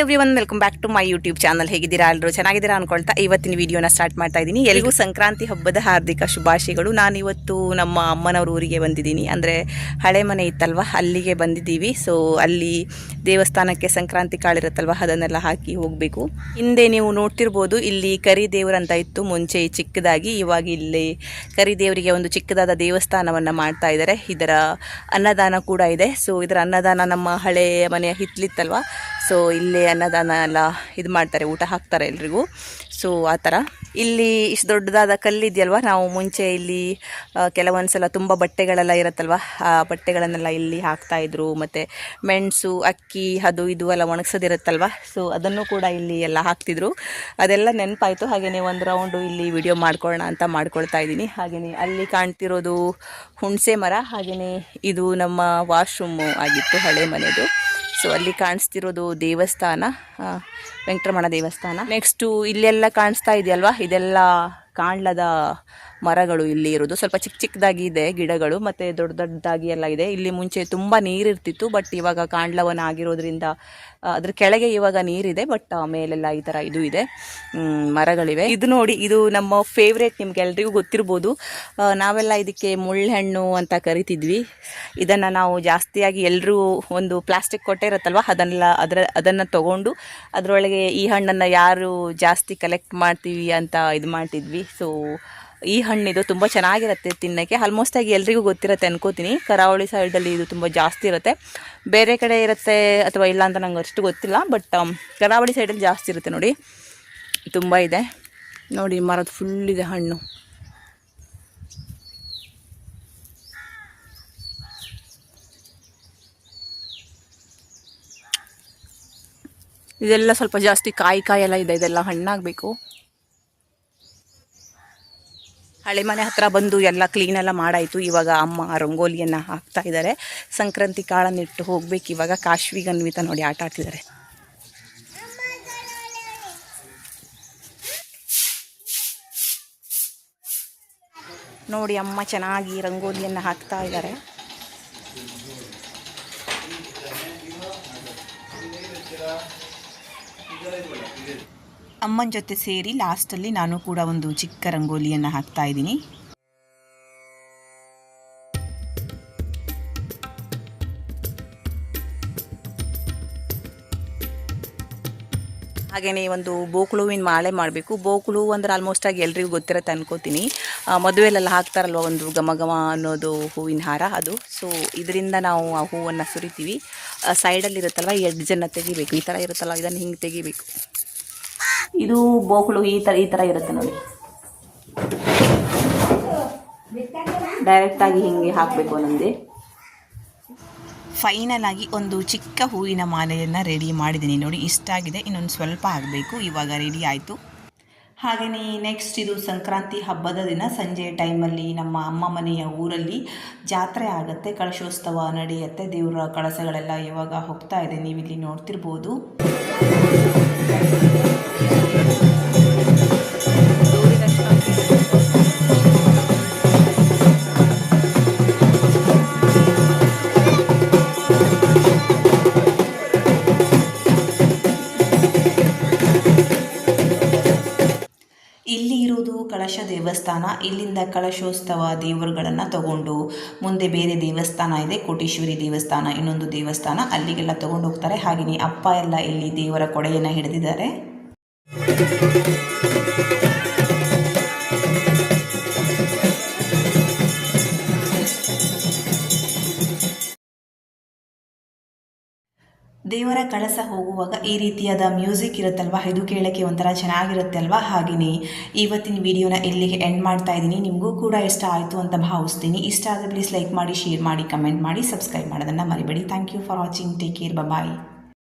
Everyone welcome back to my YouTube channel ಹೇಗಿದ್ದೀರಾ? ಎಲ್ಲರೂ ಚೆನ್ನಾಗಿದ್ದೀರಾ ಅನ್ಕೊಳ್ತಾ ಇವತ್ತಿನ ವಿಡಿಯೋನ ಸ್ಟಾರ್ಟ್ ಮಾಡ್ತಾ ಇದ್ದೀನಿ. ಎಲ್ರಿಗೂ ಸಂಕ್ರಾಂತಿ ಹಬ್ಬದ ಹಾರ್ದಿಕ ಶುಭಾಶಯಗಳು. ನಾನು ಇವತ್ತು ನಮ್ಮ ಅಮ್ಮನವ್ರ ಊರಿಗೆ ಬಂದಿದ್ದೀನಿ. ಅಂದರೆ ಹಳೆ ಮನೆ ಇತ್ತಲ್ವ? ಅಲ್ಲಿಗೆ ಬಂದಿದ್ದೀವಿ. ಸೊ ಅಲ್ಲಿ ದೇವಸ್ಥಾನಕ್ಕೆ ಸಂಕ್ರಾಂತಿ ಕಾಳಿರುತ್ತಲ್ವ ಅದನ್ನೆಲ್ಲ ಹಾಕಿ ಹೋಗಬೇಕು. ಹಿಂದೆ ನೀವು ನೋಡ್ತಿರ್ಬೋದು, ಇಲ್ಲಿ ಕರಿ ದೇವರಂತ ಇತ್ತು. ಮುಂಚೆ ಚಿಕ್ಕದಾಗಿ, ಇವಾಗ ಇಲ್ಲಿ ಕರಿ ದೇವರಿಗೆ ಒಂದು ಚಿಕ್ಕದಾದ ದೇವಸ್ಥಾನವನ್ನು ಮಾಡ್ತಾ ಇದ್ದಾರೆ. ಇದರ ಅನ್ನದಾನ ಕೂಡ ಇದೆ. ಸೊ ಇದರ ಅನ್ನದಾನ ನಮ್ಮ ಹಳೆ ಮನೆಯ ಹಿತ್ಲಿತ್ತಲ್ವ? ಸೊ ಇಲ್ಲಿ ಅನ್ನದಾನ ಎಲ್ಲ ಇದು ಮಾಡ್ತಾರೆ, ಊಟ ಹಾಕ್ತಾರೆ ಎಲ್ರಿಗೂ. ಸೊ ಆ ಥರ. ಇಲ್ಲಿ ಇಷ್ಟು ದೊಡ್ಡದಾದ ಕಲ್ಲಿದೆಯಲ್ವ ನಾವು ಮುಂಚೆ ಇಲ್ಲಿ ಕೆಲವೊಂದು ಸಲ ತುಂಬ ಬಟ್ಟೆಗಳೆಲ್ಲ ಇರುತ್ತಲ್ವ? ಆ ಬಟ್ಟೆಗಳನ್ನೆಲ್ಲ ಇಲ್ಲಿ ಹಾಕ್ತಾ ಇದ್ರು, ಮತ್ತು ಮೆಣಸು, ಅಕ್ಕಿ, ಅದು ಇದು ಎಲ್ಲ ಒಣಗಿಸೋದಿರುತ್ತಲ್ವ? ಸೊ ಅದನ್ನು ಕೂಡ ಇಲ್ಲಿ ಎಲ್ಲ ಹಾಕ್ತಿದ್ರು. ಅದೆಲ್ಲ ನೆನಪಾಯಿತು. ಹಾಗೆಯೇ ಒಂದು ರೌಂಡು ಇಲ್ಲಿ ವಿಡಿಯೋ ಮಾಡ್ಕೊಳ್ಳೋಣ ಅಂತ ಮಾಡ್ಕೊಳ್ತಾ ಇದ್ದೀನಿ. ಹಾಗೆಯೇ ಅಲ್ಲಿ ಕಾಣ್ತಿರೋದು ಹುಣಸೆ ಮರ ಹಾಗೆಯೇ ಇದು ನಮ್ಮ ವಾಶ್ರೂಮು ಆಗಿತ್ತು ಹಳೆ ಮನೆದು. ಸೊ ಅಲ್ಲಿ ಕಾಣಿಸ್ತಿರೋದು ದೇವಸ್ಥಾನ ವೆಂಕಟರಮಣ ದೇವಸ್ಥಾನ. ನೆಕ್ಸ್ಟು ಇಲ್ಲೆಲ್ಲ ಕಾಣಿಸ್ತಾ ಇದೆಯಲ್ವಾ? ಇದೆಲ್ಲ ಕಾಣ್ಲದ ಮರಗಳು ಇಲ್ಲಿ ಇರೋದು ಸ್ವಲ್ಪ ಚಿಕ್ಕ ಚಿಕ್ಕದಾಗಿ ಇದೆ ಗಿಡಗಳು, ಮತ್ತು ದೊಡ್ಡ ದೊಡ್ಡದಾಗಿ ಎಲ್ಲ ಇದೆ. ಇಲ್ಲಿ ಮುಂಚೆ ತುಂಬ ನೀರಿರ್ತಿತ್ತು ಬಟ್ ಇವಾಗ ಕಾಂಡ್ಲವನ ಆಗಿರೋದ್ರಿಂದ ಅದ್ರ ಕೆಳಗೆ ಇವಾಗ ನೀರಿದೆ ಬಟ್ ಮೇಲೆಲ್ಲ ಈ ಥರ ಇದು ಇದೆ. ಮರಗಳಿವೆ. ಇದು ನೋಡಿ, ಇದು ನಮ್ಮ ಫೇವ್ರೇಟ್ ನಿಮ್ಗೆ ಎಲ್ರಿಗೂ ಗೊತ್ತಿರ್ಬೋದು. ನಾವೆಲ್ಲ ಇದಕ್ಕೆ ಮುಳ್ಳೆಹಣ್ಣು ಅಂತ ಕರಿತಿದ್ವಿ. ಇದನ್ನು ನಾವು ಜಾಸ್ತಿಯಾಗಿ ಎಲ್ಲರೂ ಒಂದು ಪ್ಲಾಸ್ಟಿಕ್ ಕೊಟ್ಟೆ ಇರುತ್ತಲ್ವ, ಅದನ್ನೆಲ್ಲ ಅದರ, ಅದನ್ನು ತಗೊಂಡು ಅದರೊಳಗೆ ಈ ಹಣ್ಣನ್ನು ಯಾರು ಜಾಸ್ತಿ ಕಲೆಕ್ಟ್ ಮಾಡ್ತೀವಿ ಅಂತ ಇದು ಮಾಡ್ತಿದ್ವಿ. ಸೊ ಈ ಹಣ್ಣಿದು ತುಂಬ ಚೆನ್ನಾಗಿರುತ್ತೆ ತಿನ್ನೋಕ್ಕೆ. ಆಲ್ಮೋಸ್ಟ್ ಆಗಿ ಎಲ್ರಿಗೂ ಗೊತ್ತಿರುತ್ತೆ ಅನ್ಕೋತೀನಿ. ಕರಾವಳಿ ಸೈಡಲ್ಲಿ ಇದು ತುಂಬ ಜಾಸ್ತಿ ಇರುತ್ತೆ. ಬೇರೆ ಕಡೆ ಇರುತ್ತೆ ಅಥವಾ ಇಲ್ಲ ಅಂತ ನಂಗೆ ಅಷ್ಟು ಗೊತ್ತಿಲ್ಲ ಬಟ್ ಕರಾವಳಿ ಸೈಡಲ್ಲಿ ಜಾಸ್ತಿ ಇರುತ್ತೆ ನೋಡಿ. ತುಂಬ ಇದೆ. ನೋಡಿ, ಮರದ ಫುಲ್ ಇದೆ ಹಣ್ಣು. ಇದೆಲ್ಲ ಸ್ವಲ್ಪ ಜಾಸ್ತಿ ಕಾಯಿ ಕಾಯಿ ಎಲ್ಲ ಇದೆ, ಇದೆಲ್ಲ ಹಣ್ಣಾಗಬೇಕು. ಹಳೆ ಮನೆ ಹತ್ರ ಬಂದು ಎಲ್ಲ ಕ್ಲೀನ್ ಎಲ್ಲ ಮಾಡಾಯಿತು. ಇವಾಗ ಅಮ್ಮ ರಂಗೋಲಿಯನ್ನು ಹಾಕ್ತಾ ಇದ್ದಾರೆ ಸಂಕ್ರಾಂತಿ ಕಾಳನ್ನಿಟ್ಟು ಹೋಗ್ಬೇಕು. ಇವಾಗ ಕಾಶ್ವಿಗನ್ವಿತ ನೋಡಿ ಆಟ ಆಡ್ತಿದ್ದಾರೆ ನೋಡಿ ಅಮ್ಮ ಚೆನ್ನಾಗಿ ರಂಗೋಲಿಯನ್ನು ಹಾಕ್ತಾ ಇದ್ದಾರೆ ಅಮ್ಮನ ಜೊತೆ ಸೇರಿ ಲಾಸ್ಟಲ್ಲಿ ನಾನು ಕೂಡ ಒಂದು ಚಿಕ್ಕ ರಂಗೋಲಿಯನ್ನು ಹಾಕ್ತಾ ಇದ್ದೀನಿ. ಹಾಗೆಯೇ ಒಂದು ಬೋಕುಳುವಿನ ಮಾಲೆ ಮಾಡಬೇಕು. ಬೋಕುಳು ಅಂದ್ರೆ ಆಲ್ಮೋಸ್ಟ್ ಆಗಿ ಎಲ್ರಿಗೂ ಗೊತ್ತಿರತ್ತೆ ಅನ್ಕೋತೀನಿ ಮದುವೆಲೆಲ್ಲ ಹಾಕ್ತಾರಲ್ವ ಒಂದು ಘಮ ಘಮ ಅನ್ನೋದು ಹೂವಿನ ಹಾರ ಅದು. ಸೊ ಇದರಿಂದ ನಾವು ಆ ಹೂವನ್ನು ಸುರಿತೀವಿ. ಸೈಡಲ್ಲಿ ಇರುತ್ತಲ್ವ ಎಡ್ಜನ್ನು ತೆಗಿಬೇಕು. ಈ ಥರ ಇರುತ್ತಲ್ಲ ಇದನ್ನು ಹಿಂಗೆ ತೆಗಿಬೇಕು. ಇದು ಬೋಕುಳು ಈ ಥರ ಈ ಥರ ಇರುತ್ತೆ ನೋಡಿ. ಡೈರೆಕ್ಟಾಗಿ ಹಿಂಗೆ ಹಾಕಬೇಕು ಒಂದೊಂದೇ ಫೈನಲ್ ಆಗಿ ಒಂದು ಚಿಕ್ಕ ಹೂವಿನ ಮಾಲೆಯನ್ನು ರೆಡಿ ಮಾಡಿದ್ದೀನಿ ನೋಡಿ. ಇಷ್ಟ ಆಗಿದೆ ಇನ್ನೊಂದು ಸ್ವಲ್ಪ ಆಗಬೇಕು ಇವಾಗ ರೆಡಿ ಆಯಿತು. ಹಾಗೆಯೇ ನೆಕ್ಸ್ಟ್ ಇದು ಸಂಕ್ರಾಂತಿ ಹಬ್ಬದ ದಿನ ಸಂಜೆ ಟೈಮಲ್ಲಿ ನಮ್ಮ ಅಮ್ಮ ಮನೆಯ ಊರಲ್ಲಿ ಜಾತ್ರೆ ಆಗುತ್ತೆ, ಕಳಶೋತ್ಸವ ನಡೆಯುತ್ತೆ, ದೇವರ ಕಳಸಗಳೆಲ್ಲ ಇವಾಗ ಹೋಗ್ತಾ ಇದೆ, ನೀವಿಲ್ಲಿ ನೋಡ್ತಿರ್ಬೋದು. ಕಳಶ ದೇವಸ್ಥಾನ, ಇಲ್ಲಿಂದ ಕಳಶೋತ್ಸವ ದೇವರುಗಳನ್ನು ತಗೊಂಡು, ಮುಂದೆ ಬೇರೆ ದೇವಸ್ಥಾನ ಇದೆ, ಕೋಟೇಶ್ವರಿ ದೇವಸ್ಥಾನ, ಇನ್ನೊಂದು ದೇವಸ್ಥಾನ, ಅಲ್ಲಿಗೆಲ್ಲ ತಗೊಂಡು ಹೋಗ್ತಾರೆ. ಹಾಗೆಯೇ ಅಪ್ಪ ಎಲ್ಲ ಇಲ್ಲಿ ದೇವರ ಕೊಡೆಯನ್ನು ಹಿಡಿದಿದ್ದಾರೆ. ದೇವರ ಕಳಸ ಹೋಗುವಾಗ ಈ ರೀತಿಯಾದ ಮ್ಯೂಸಿಕ್ ಇರುತ್ತಲ್ವ? ಇದು ಕೇಳೋಕ್ಕೆ ಒಂಥರ ಚೆನ್ನಾಗಿರುತ್ತೆ ಅಲ್ವಾ ಹಾಗೆಯೇ ಇವತ್ತಿನ ವಿಡಿಯೋನ ಇಲ್ಲಿಗೆ ಎಂಡ್ ಮಾಡ್ತಾ ಇದ್ದೀನಿ. ನಿಮಗೂ ಕೂಡ ಇಷ್ಟ ಆಯಿತು ಅಂತ ಭಾವಿಸ್ತೀನಿ. ಇಷ್ಟ ಆದರೆ ಪ್ಲೀಸ್ ಲೈಕ್ ಮಾಡಿ ಶೇರ್ ಮಾಡಿ ಕಮೆಂಟ್ ಮಾಡಿ ಸಬ್ಸ್ಕ್ರೈಬ್ ಮಾಡೋದನ್ನು ಮರಿಬೇಡಿ. Thank you for watching take care bye